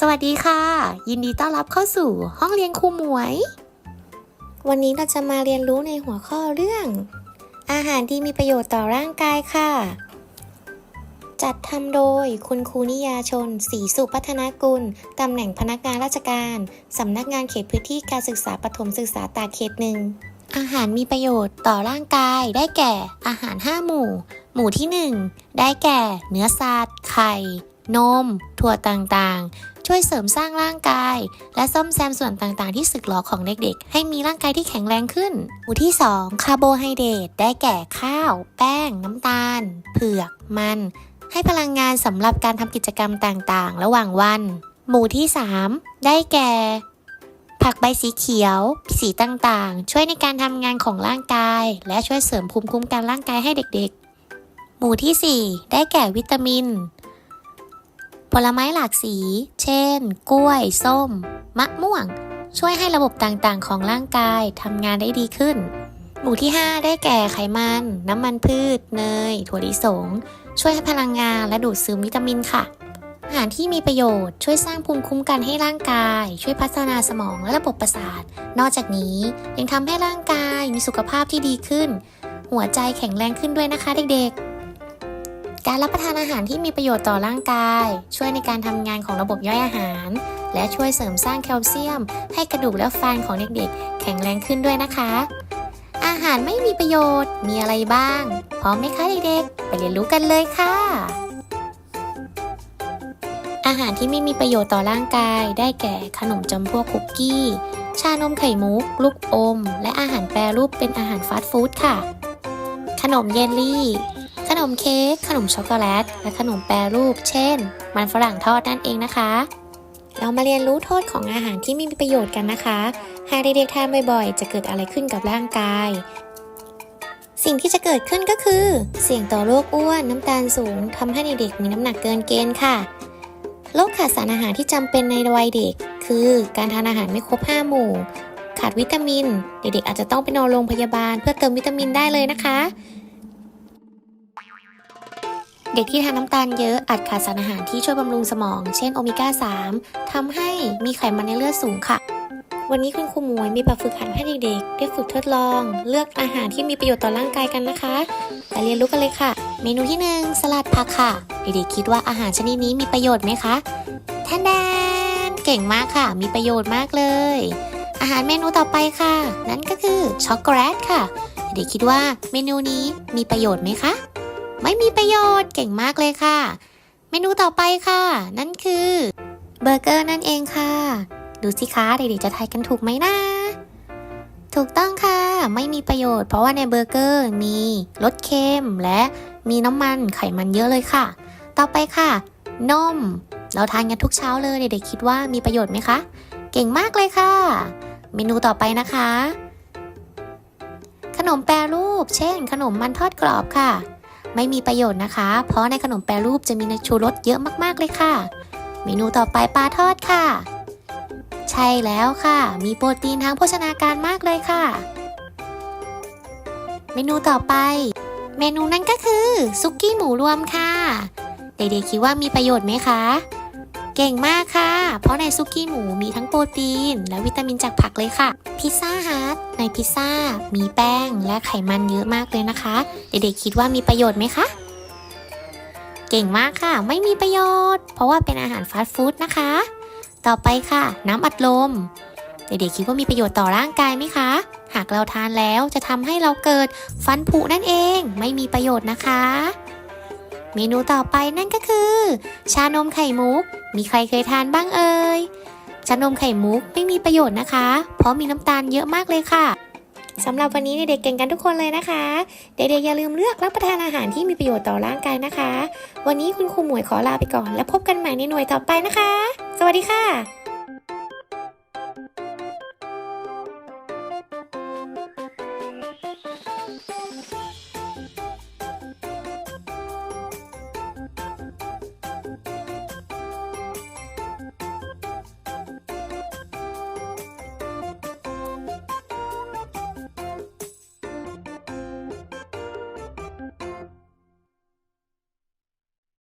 สวัสดีค่ะ ยินดีต้อนรับเข้าสู่ห้องเรียนครูหมวย วันนี้เราจะมาเรียนรู้ในหัวข้อเรื่อง อาหารที่มีประโยชน์ต่อร่างกายค่ะ จัดทำโดยคุณครูนิยาชนศรีสุพัฒนากุลตำแหน่งพนักงานราชการสำนักงานเขตพื้นที่การศึกษาปฐมศึกษาตากเขตหนึ่งอาหารมีประโยชน์ต่อร่างกายได้แก่อาหาร 5 หมู่ หมู่ที่ 1 ได้แก่ เนื้อสัตว์ไข่ นม ถั่วต่างๆ ช่วยเสริมสร้างร่างกาย และซ่อมแซมส่วนต่างๆ ที่สึกหรอของเด็กๆ ให้มีร่างกายที่แข็งแรงขึ้นหมู่ที่ 2 คาร์โบไฮเดรตได้แก่ข้าว แป้ง น้ำตาล เผือก มัน ให้พลังงานสำหรับการทำกิจกรรมต่างๆ ระหว่างวัน หมู่ที่ 3 ได้แก่ ผักใบสีเขียว สีต่างๆ ช่วยในการทำงานของร่างกาย และช่วยเสริมภูมิคุ้มกันร่างกายให้เด็กๆ หมู่ที่ 4 ได้แก่วิตามิน ผลไม้หลากสี เช่น กล้วย ส้ม มะม่วง ช่วยให้ระบบต่างๆ ของร่างกายทำงานได้ดีขึ้น หมู่ที่ 5 ได้แก่ไขมัน น้ำมันพืช เนย ถั่วลิสง ช่วยให้พลังงานและดูดซึมวิตามินค่ะ อาหารที่มีประโยชน์ช่วยสร้างภูมิคุ้มกันให้ร่างกาย ช่วยพัฒนาสมองและระบบประสาท นอกจากนี้ยังทำให้ร่างกายมีสุขภาพที่ดีขึ้น หัวใจแข็งแรงขึ้นด้วยนะคะเด็กๆ การรับประทานอาหารที่มีประโยชน์ต่อร่างกาย ช่วยในการทำงานของระบบย่อยอาหาร และช่วยเสริมสร้างแคลเซียม ให้กระดูกและฟันของเด็กๆ แข็งแรงขึ้นด้วยนะคะ อาหารไม่มีประโยชน์มีอะไรบ้าง พร้อมไหมคะเด็กๆ ไปเรียนรู้กันเลยค่ะ อาหารที่ไม่มีประโยชน์ต่อร่างกายได้แก่ขนมจำพวกคุกกี้ ชานมไข่มุก ลูกอม และอาหารแปรรูปเป็นอาหารฟาสต์ฟู้ดค่ะ ขนมเยลลี่ นมเค้ก ขนมช็อกโกแลต และขนมแปรรูป เช่น มันฝรั่งทอดนั่นเองนะคะ เรามาเรียนรู้โทษของอาหารที่ไม่มีประโยชน์กันนะคะ หากเด็กๆทานบ่อยๆ จะเกิดอะไรขึ้นกับร่างกาย สิ่งที่จะเกิดขึ้นก็คือ เสี่ยงต่อโรคอ้วน น้ำตาลสูงทำให้เด็กๆมีน้ำหนักเกินเกณฑ์ค่ะโรคขาดสารอาหารที่จำเป็นในวัยเด็ก คือการทานอาหารไม่ครบ5หมู่ ขาดวิตามิน เด็กๆอาจจะต้องไปนอนโรงพยาบาลเพื่อเติมวิตามินได้เลยนะคะ เด็กที่ทานน้ำตาลเยอะอาจขาดสารอาหารที่ช่วยบำรุงสมอง เช่นโอเมก้า 3 ทำให้มีไขมันในเลือดสูงค่ะ วันนี้คุณครูหมวยมีแบบฝึกหัดให้เด็กๆได้ฝึกทดลอง เลือกอาหารที่มีประโยชน์ต่อร่างกายกันนะคะไปเรียนรู้กันเลยค่ะ เมนูที่หนึ่งสลัดผักค่ะ เด็กๆคิดว่าอาหารชนิดนี้มีประโยชน์ไหมคะแทนแดนเก่งมากค่ะ มีประโยชน์มากเลย อาหารเมนูต่อไปค่ะ นั่นก็คือช็อกโกแลตค่ะ เด็กๆคิดว่าเมนูนี้มีประโยชน์ไหมคะ ไม่มีประโยชน์เก่งมากเลยค่ะ เมนูต่อไปค่ะ นั่นคือเบอร์เกอร์นั่นเองค่ะ ดูสิคะเด็กๆจะทายกันถูกไหมนะ ถูกต้องค่ะ ไม่มีประโยชน์ เพราะว่าในเบอร์เกอร์มีรสเค็มและมีน้ำมันไขมันเยอะเลยค่ะ ต่อไปค่ะ นม เราทานกันทุกเช้าเลยเด็กๆคิดว่ามีประโยชน์ไหมคะ เก่งมากเลยค่ะ เมนูต่อไปนะคะ ขนมแปรรูป เช่น ขนมมันทอดกรอบค่ะ ไม่มีประโยชน์นะคะ เพราะในขนมแปรรูปจะมีชูรสเยอะมากๆเลยค่ะ เมนูต่อไปปลาทอดค่ะ ใช่แล้วค่ะ มีโปรตีนทางโภชนาการมากเลยค่ะ เมนูต่อไป เมนูนั้นก็คือซุกี้หมูรวมค่ะ เด็กๆคิดว่ามีประโยชน์ไหมคะ เก่งมากค่ะ เพราะในซุกี้หมูมีทั้งโปรตีน และวิตามินจากผักเลยค่ะ พิซซ่าฮัทในพิซซ่า มีแป้งและไขมันเยอะมากเลยนะคะ เด็กๆคิดว่ามีประโยชน์ไหมคะ เก่งมากค่ะ ไม่มีประโยชน์ เพราะว่าเป็นอาหารฟาสต์ฟู้ดนะคะ ต่อไปค่ะ น้ำอัดลม เด็กๆคิดว่ามีประโยชน์ต่อร่างกายไหมคะ หากเราทานแล้วจะทำให้เราเกิดฟันผุนั่นเอง ไม่มีประโยชน์นะคะ เมนูต่อไปนั่นก็คือ ชานมไข่มุก มีใครเคยทานบ้างเอ่ย ชานมไข่มุกไม่มีประโยชน์นะคะ เพราะมีน้ำตาลเยอะมากเลยค่ะสำหรับวันนี้เด็กๆเก่งกันทุกคนเลยนะคะ เด็กๆอย่าลืมเลือกรับประทานอาหารที่มีประโยชน์ต่อร่างกายนะคะ วันนี้คุณครูหมวยขอลาไปก่อน แล้วพบกันใหม่ในหน่วยต่อไปนะคะ สวัสดีค่ะ